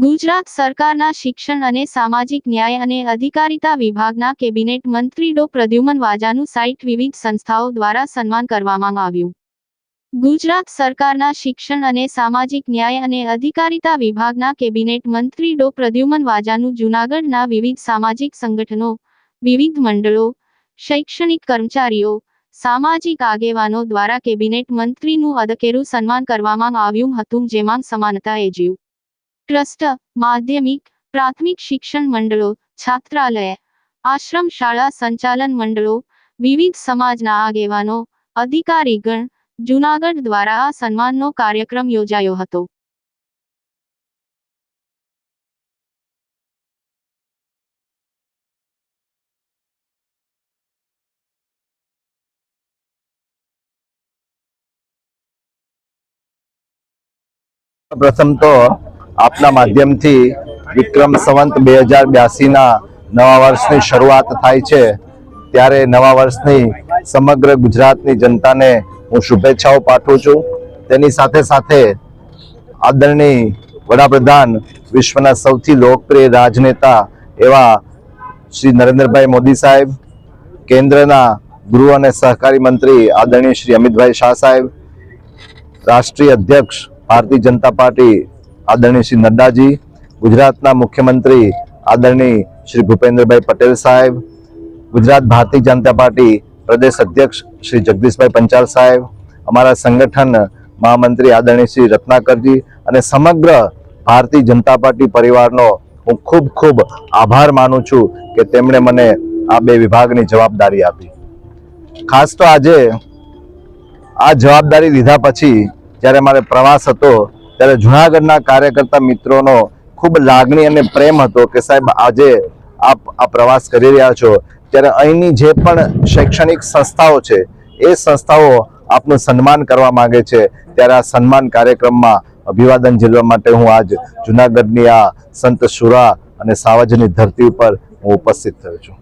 ગુજરાત સરકારના શિક્ષણ અને સામાજિક ન્યાય અને અધિકારિતા વિભાગના કેબિનેટ મંત્રી ડો. પ્રદ્યુમન વાજાનું સાઇટ વિવિધ સંસ્થાઓ દ્વારા સન્માન કરવામાં આવ્યું. ગુજરાત સરકારના શિક્ષણ અને સામાજિક ન્યાય અને અધિકારિતા વિભાગના કેબિનેટ મંત્રી ડો. પ્રદ્યુમન વાજાનું જૂનાગઢના વિવિધ સામાજિક સંગઠનો, વિવિધ મંડળો, શૈક્ષણિક કર્મચારીઓ, સામાજિક આગેવાનો દ્વારા કેબિનેટ મંત્રીનું અદકેરું સન્માન કરવામાં આવ્યું હતું જેમાં સમાનતા એજીવ ટ્રસ્ટ માધ્યમિક પ્રાથમિક શિક્ષણ મંડળો છાત્રાલય આશ્રમ શાળા સંચાલન મંડળો વિવિધ સમાજના આગેવાનો અધિકારીગણ જૂનાગઢ દ્વારા આ સન્માનનો કાર્યક્રમ યોજાયો હતો પ્રથમ તો આપના માધ્યમથી વિક્રમ સંવંત બે હજાર બ્યાસીના નવા વર્ષની શરૂઆત થાય છે. ત્યારે નવા વર્ષની સમગ્ર ગુજરાતની જનતાને હું શુભેચ્છાઓ પાઠવું છું. તેની સાથે સાથે આદરણીય વડાપ્રધાન વિશ્વના સૌથી લોકપ્રિય રાજનેતા એવા શ્રી નરેન્દ્રભાઈ મોદી સાહેબ, કેન્દ્રના ગૃહ અને સહકારી મંત્રી આદરણીય શ્રી અમિતભાઈ શાહ સાહેબ, રાષ્ટ્રીય અધ્યક્ષ ભારતીય જનતા પાર્ટી આદરણીય શ્રી નડ્ડાજી, ગુજરાતના મુખ્યમંત્રી આદરણીય શ્રી ભૂપેન્દ્રભાઈ પટેલ સાહેબ, ગુજરાત ભારતીય જનતા પાર્ટી પ્રદેશ અધ્યક્ષ શ્રી જગદીશભાઈ પંચાલ સાહેબ, અમારા સંગઠન મહામંત્રી આદરણીય શ્રી રત્નાકરજી અને સમગ્ર ભારતીય જનતા પાર્ટી પરિવારનો હું ખૂબ ખૂબ આભાર માનું છું કે તેમણે મને આ બે વિભાગની જવાબદારી આપી. ખાસ તો આજે આ જવાબદારી લીધા પછી જ્યારે મારે પ્રવાસ હતો ત્યારે જુનાગઢના કાર્યકર્તા મિત્રોનો ખૂબ લાગણી અને પ્રેમ હતો કે સાહેબ, આજે આપ આ પ્રવાસ કરી રહ્યા છો. ત્યારે અહીંની જે પણ શૈક્ષણિક સંસ્થાઓ છે, એ સંસ્થાઓ આપનું સન્માન કરવા માંગે છે. ત્યારે આ સન્માન કાર્યક્રમમાં અભિવાદન ઝીલવા માટે હું આજ જુનાગઢની આ સંત સુરા અને સાવજની ધરતી ઉપર હું ઉપસ્થિત થયો છું.